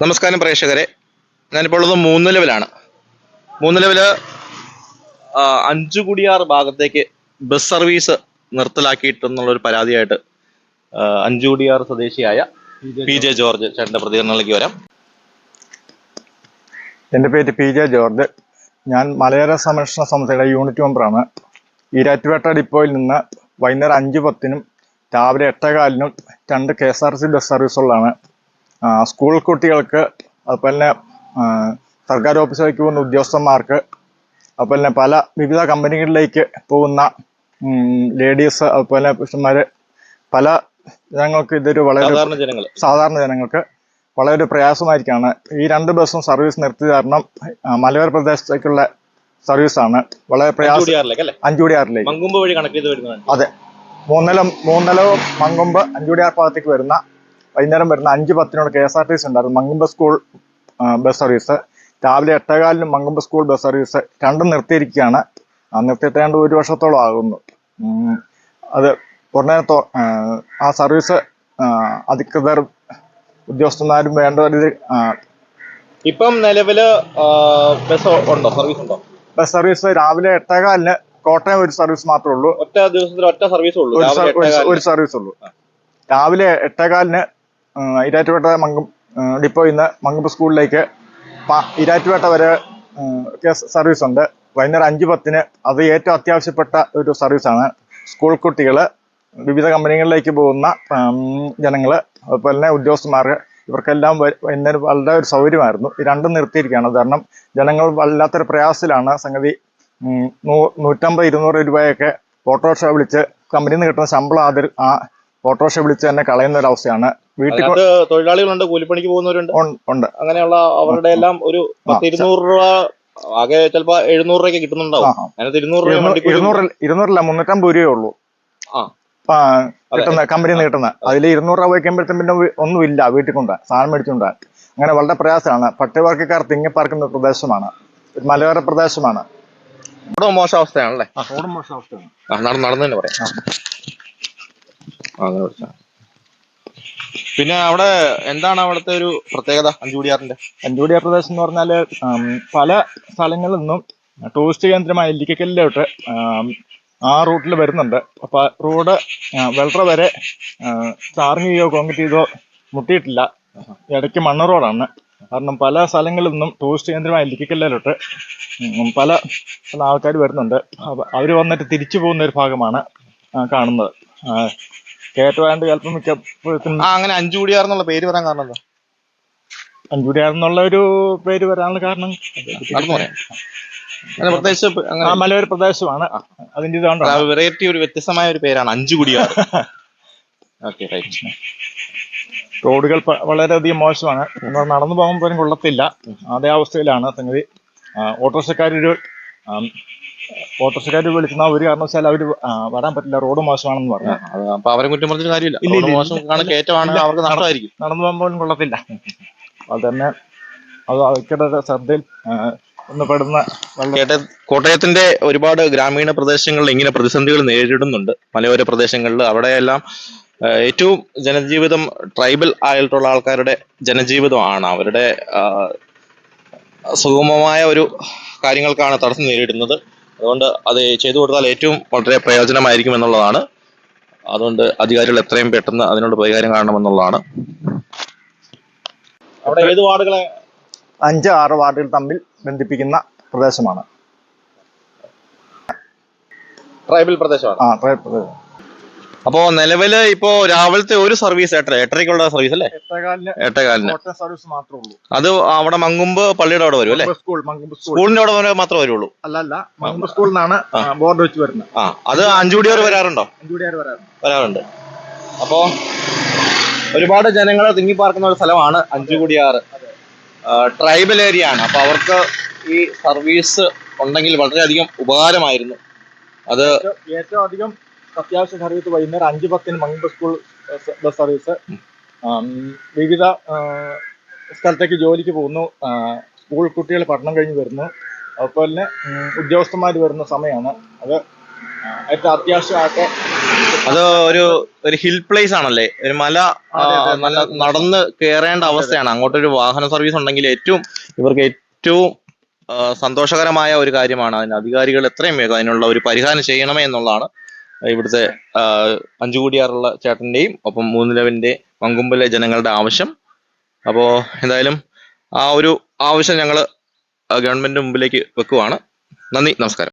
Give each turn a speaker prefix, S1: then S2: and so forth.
S1: നമസ്കാരം പ്രേക്ഷകരെ. ഞാനിപ്പോൾ ഉള്ളത് മൂന്ന് ലെവലാണ് മൂന്ന് ലെവൽ അഞ്ചുകുടിയാർ ഭാഗത്തേക്ക് ബസ് സർവീസ് നിർത്തലാക്കിയിട്ടെന്നുള്ളൊരു പരാതിയായിട്ട് അഞ്ചുകുടിയാർ സ്വദേശിയായ പി ജെ ജോർജ് ചേട്ടന്റെ പ്രതികരണങ്ങളിലേക്ക് വരാം.
S2: എന്റെ പേര് പി ജെ ജോർജ്. ഞാൻ മലയോര സംരക്ഷണ സമിതിയുടെ യൂണിറ്റ് മെമ്പറാണ് ഈരാറ്റുപേട്ട ഡിപ്പോയിൽ നിന്ന് വൈകുന്നേരം അഞ്ച് പത്തിനും രാവിലെ എട്ടേകാലിനും രണ്ട് K S R C bus സർവീസുകളാണ് school കുട്ടികൾക്ക് അതുപോലെ തന്നെ സർക്കാർ ഓഫീസിലേക്ക് പോകുന്ന ഉദ്യോഗസ്ഥന്മാർക്ക് അതുപോലെ തന്നെ പല വിവിധ കമ്പനികളിലേക്ക് പോകുന്ന ലേഡീസ് അതുപോലെ പുരുഷന്മാർ പല ജനങ്ങൾക്ക് ഇതൊരു വളരെ
S1: സാധാരണ
S2: ജനങ്ങൾക്ക് വളരെ പ്രയാസമായിരിക്കാണ്. ഈ രണ്ട് ബസ്സും സർവീസ് നിർത്തി കാരണം മലയോര പ്രദേശത്തേക്കുള്ള സർവീസാണ്. വളരെ പ്രയാസം
S1: അഞ്ചുകുടിയാറിലേക്ക്
S2: അതെ. മൂന്നലം മൂന്നലവും മങ്കൊമ്പ് അഞ്ചുടിയാർ ഭാഗത്തേക്ക് വരുന്ന വൈകുന്നേരം വരുന്ന അഞ്ച് പത്തിനോട് K S R T C ഉണ്ടായിരുന്നു മങ്കുമ്പ സ്കൂൾ ബസ് സർവീസ് രാവിലെ എട്ടേകാലിനും മങ്കുമ്പ സ്കൂൾ ബസ് സർവീസ് രണ്ടും നിർത്തിയിരിക്കുകയാണ്. ആ, നിർത്തിയിട്ട് ഏതാണ്ട് ഒരു വർഷത്തോളം ആകുന്നു. അത് ഉടനെ ആ, സർവീസ് അധികൃതർ ഉദ്യോഗസ്ഥന്മാരും വേണ്ട
S1: ഇപ്പം നിലവിൽ ബസ് ഉണ്ടോ? സർവീസ് ഉണ്ടോ?
S2: ബസ് സർവീസ് രാവിലെ എട്ടേകാലിന് കോട്ടയം ഒരു സർവീസ് മാത്രമേ ഉള്ളൂ.
S1: ഒറ്റ ദിവസത്തിൽ ഒറ്റ സർവീസ് ഉള്ളൂ.
S2: ഒരു സർവീസ് ഉള്ളൂ. രാവിലെ എട്ടേകാലിന് ആ, ഇരാറ്റുപേട്ട മങ്കം ഡിപ്പോയിൽ നിന്ന് മങ്കമ്പ് സ്കൂളിലേക്ക് ഇരാറ്റുപേട്ട വരെ സർവീസ് ഉണ്ട്. വൈകുന്നേരം അഞ്ച് പത്തിന് അത് ഏറ്റവും അത്യാവശ്യപ്പെട്ട ഒരു സർവീസാണ് സ്കൂൾ കുട്ടികൾ വിവിധ കമ്പനികളിലേക്ക് പോകുന്ന ജനങ്ങൾ അതുപോലെ തന്നെ ഉദ്യോഗസ്ഥന്മാർ ഇവർക്കെല്ലാം വൈകുന്നേരം വളരെ ഒരു സൗകര്യമായിരുന്നു. രണ്ടും നിർത്തിയിരിക്കുകയാണ്. കാരണം ജനങ്ങൾ വല്ലാത്തൊരു പ്രയാസത്തിലാണ് സംഗതി നൂ- നൂറ്റമ്പത് ഇരുന്നൂറ് രൂപയൊക്കെ ഓട്ടോറിക്ഷ വിളിച്ച് കമ്പനിയിൽ നിന്ന് കിട്ടുന്ന ശമ്പളം അതിൽ ആ ഓട്ടോറിക്ഷ വിളിച്ച് തന്നെ കളയുന്ന ഒരു അവസ്ഥയാണ്. വീട്ടിൽ
S1: തൊഴിലാളികളുണ്ട് കൂലിപ്പണിക്ക് പോകുന്നവരുണ്ട്.
S2: ഉണ്ട്.
S1: അങ്ങനെയുള്ള അവരുടെ എല്ലാം ഒരു ഇരുന്നൂറ് രൂപ ആകെ ചിലപ്പോ എഴുന്നൂറ് രൂപയ്ക്ക് കിട്ടുന്നുണ്ടാവും. അതിനകത്ത് ഇരുന്നൂറ് രൂപ
S2: ഇരുന്നൂറ് ഇരുന്നൂറില്ല മുന്നൂറ്റമ്പത് രൂപയേ ഉള്ളൂ.
S1: ആ.
S2: കിട്ടുന്ന കമ്പനിയിൽ നിന്ന് കിട്ടുന്ന. അതിൽ ഇരുന്നൂറ് രൂപ വയ്ക്കുമ്പോഴത്തേക്കും പിന്നെ ഒന്നും ഒന്നുമില്ല വീട്ടിൽ കൊണ്ട് സാധനം മേടിച്ചുകൊണ്ട് അങ്ങനെ വളരെ പ്രയാസമാണ്. പട്ടികവർഗക്കാർ തിങ്ങിപ്പാർക്കുന്ന പ്രദേശമാണ്. ഒരു മലയോര പ്രദേശമാണ്.
S1: മോശം അവസ്ഥയാണല്ലേ?
S2: റോഡ് മോശം അവസ്ഥയാണ്.
S1: നടന്ന് തന്നെ പറയാം. പിന്നെ അവിടെ എന്താണ് അവിടുത്തെ ഒരു പ്രത്യേകത അഞ്ചുകൂടിയാറിന്റെ
S2: അഞ്ചുകൂടിയാർ പ്രദേശം എന്ന് പറഞ്ഞാൽ പല സ്ഥലങ്ങളിൽ നിന്നും ടൂറിസ്റ്റ് കേന്ദ്രമായ ഇല്ലിക്കല്ലിലോട്ട് ആ റൂട്ടിൽ വരുന്നുണ്ട്. അപ്പൊ റോഡ് വെള്ളറ വരെ ചാർജ് ചെയ്യോ കോൺക്രീറ്റ് ചെയ്തോ മുട്ടിയിട്ടില്ല. ഇടയ്ക്ക് മണ്ണ് റോഡാണ്. കാരണം പല സ്ഥലങ്ങളിൽ നിന്നും ടൂറിസ്റ്റ് കേന്ദ്രമായ പല പല ആൾക്കാർ വരുന്നുണ്ട്. അവർ വന്നിട്ട് തിരിച്ചു പോകുന്ന ഒരു ഭാഗമാണ് കാണുന്നത്. കയറ്റമായിട്ട് ചിലപ്പോൾ മിക്കപ്പോഴത്തും
S1: ആ അങ്ങനെ അഞ്ചുകൂടിയാർ എന്നുള്ള പേര് വരാൻ കാരണം എന്താ
S2: എന്നുള്ള ഒരു പേര് വരാനുള്ള കാരണം
S1: നടന്നു പറയാം അങ്ങനെ പ്രത്യേകിച്ച് പ-
S2: ആ
S1: അങ്ങനെ
S2: മലയോര പ്രദേശമാണ്. അതിന്റെ ഇതുകൊണ്ടാണ്
S1: വെറൈറ്റി ഒരു വ്യത്യസ്തമായ ഒരു പേരാണ് അഞ്ചുകുടിയാർ. ഓക്കെ റൈറ്റ്
S2: റോഡുകൾ പ- വളരെയധികം മോശമാണ്. നമ്മൾ നടന്നു പോകാൻ പോലും കൊള്ളത്തില്ല. അതേ അവസ്ഥയിലാണ് സംഗതി. ഓട്ടോറിക്ഷക്കാരൊരു ഓട്ടോറിക്ഷക്കാർ വിളിക്കുന്ന ഒരു കാരണവശാലും അവർ വരാൻ പറ്റില്ല. റോഡ് മോശമാണെന്ന് പറഞ്ഞു.
S1: അപ്പൊ അവരെ കുറ്റം പറഞ്ഞിട്ട് കാര്യമില്ല. റോഡ് മോശം കാണാൻ കയറ്റമാണ് അവർക്ക് നഷ്ടമായിരിക്കും
S2: നടന്നു പോകാൻ പോലും കൊള്ളത്തില്ല. അത് തന്നെ അത് അവരുടെ ശ്രദ്ധയിൽ ഒന്ന് പെടുന്ന
S1: കോട്ടയത്തിന്റെ ഒരുപാട് ഗ്രാമീണ പ്രദേശങ്ങളിൽ ഇങ്ങനെ പ്രതിസന്ധികൾ നേരിടുന്നുണ്ട്. മലയോര പ്രദേശങ്ങളിൽ അവിടെയെല്ലാം ഏറ്റവും ജനജീവിതം ട്രൈബൽ ആയിട്ടുള്ള ആൾക്കാരുടെ ജനജീവിതമാണ്. അവരുടെ സുഗമമായ ഒരു കാര്യങ്ങൾക്കാണ് തടസ്സം നേരിടുന്നത്. അതുകൊണ്ട് അത് ചെയ്തു കൊടുത്താൽ ഏറ്റവും വളരെ പ്രയോജനമായിരിക്കും എന്നുള്ളതാണ്. അതുകൊണ്ട് അധികാരികൾ എത്രയും പെട്ടെന്ന് അതിനോട് പരിഹാരം കാണണമെന്നുള്ളതാണ്. അവിടെ ഏത് വാർഡുകളെ?
S2: അഞ്ച് ആറ് വാർഡുകൾ തമ്മിൽ ബന്ധിപ്പിക്കുന്ന പ്രദേശമാണ്.
S1: ട്രൈബൽ പ്രദേശമാണ്.
S2: ആ ട്രൈബൽ പ്രദേശം.
S1: അപ്പോ നിലവിൽ ഇപ്പോ രാവിലത്തെ ഒരു സർവീസ് എട്ടര എട്ടരയ്ക്കുള്ള സർവീസ് അല്ലേ?
S2: എട്ടേകാലിന് സർവീസ് മാത്രമേ ഉള്ളൂ.
S1: അത് അവിടെ മങ്കുമ്പ് പള്ളിയുടെ അവിടെ വരും അല്ലേ?
S2: സ്കൂൾ
S1: സ്കൂളിന്റെ അവിടെ വരെ മാത്രമേ വരുള്ളൂ.
S2: അല്ലല്ല മങ്കുമ്പ് സ്കൂളിൽ നിന്നാണ് ബോർഡ് വെച്ച് വരുന്നത്.
S1: ആ അത് അഞ്ചുകൂടി വരെ വരാറുണ്ടോ?
S2: അഞ്ചുകൂടിയാർ വരാറുണ്ട്.
S1: വരാറുണ്ട്. അപ്പോ ഒരുപാട് ജനങ്ങൾ തിങ്ങിപ്പാർക്കുന്ന ഒരു സ്ഥലമാണ് അഞ്ചുകുടിയാറ്. ട്രൈബൽ ഏരിയ ആണ്. അപ്പൊ അവർക്ക് ഈ സർവീസ് ഉണ്ടെങ്കിൽ വളരെയധികം ഉപകാരമായിരുന്നു. അത്
S2: ഏറ്റവും അധികം അത്യാവശ്യ സർവീസ് വൈകുന്നേരം അഞ്ച് പത്തിന് മങ്കുമ്പ് സ്കൂൾ ബസ് സർവീസ് വിവിധ സ്ഥലത്തേക്ക് ജോലിക്ക് പോകുന്നു. സ്കൂൾ കുട്ടികൾ പഠനം കഴിഞ്ഞ് വരുന്നു. അതുപോലെ തന്നെ ഉദ്യോഗസ്ഥന്മാർ വരുന്ന സമയമാണ്. അത് ഏറ്റവും അത്യാവശ്യമായിട്ട്
S1: അത് ഒരു ഒരു ഹിൽ പ്ലേസ് ആണല്ലേ? ഒരു മല നല്ല നടന്ന് കയറേണ്ട അവസ്ഥയാണ്. അങ്ങോട്ടൊരു വാഹന സർവീസ് ഉണ്ടെങ്കിൽ ഏറ്റവും ഇവർക്ക് ഏറ്റവും സന്തോഷകരമായ ഒരു കാര്യമാണ്. അതിന് അധികാരികൾ എത്രയും വേഗം അതിനുള്ള ഒരു പരിഹാരം ചെയ്യണമേ എന്നുള്ളതാണ്. ഇവിടുത്തെ അഞ്ചുകൂടിയാറുള്ള ചേട്ടന്റെയും ഒപ്പം മൂന്നിലവിന്റെ മങ്കുമ്പിലെ ജനങ്ങളുടെ ആവശ്യം. അപ്പോ എന്തായാലും ആ ഒരു ആവശ്യം ഞങ്ങൾ ഗവൺമെന്റിന്റെ മുമ്പിലേക്ക് വെക്കുവാണ്. നന്ദി നമസ്കാരം.